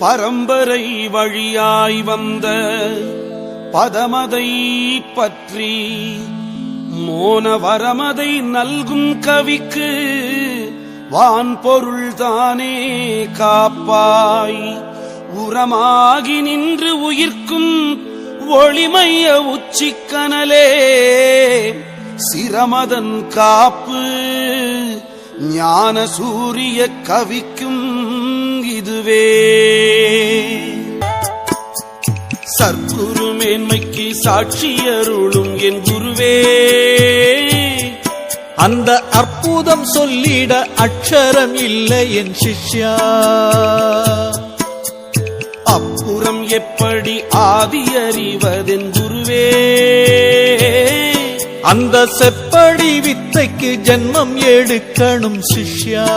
பரம்பரை வழியாய் வந்த பதமதை பற்றி மோன வரமதை நல்கும் கவிக்கு வான் பொருள் தானே காப்பாய். உரமாகி நின்று உயிர்க்கும் ஒளிமைய உச்சிக்கனலே சிரமதன் காப்பு ஞான சூரிய கவிக்கும் இதுவே. சர்க்குரு மேன்மைக்கு சாட்சியருளும் என் குருவே. அந்த அற்புதம் சொல்லிட அக்ஷரம் இல்லை என் சிஷ்யா. அப்புறம் எப்படி ஆதி அறிவதென் குருவே? அந்த செப்படி வித்தைக்கு ஜென்மம் எடுக்கணும் சிஷ்யா.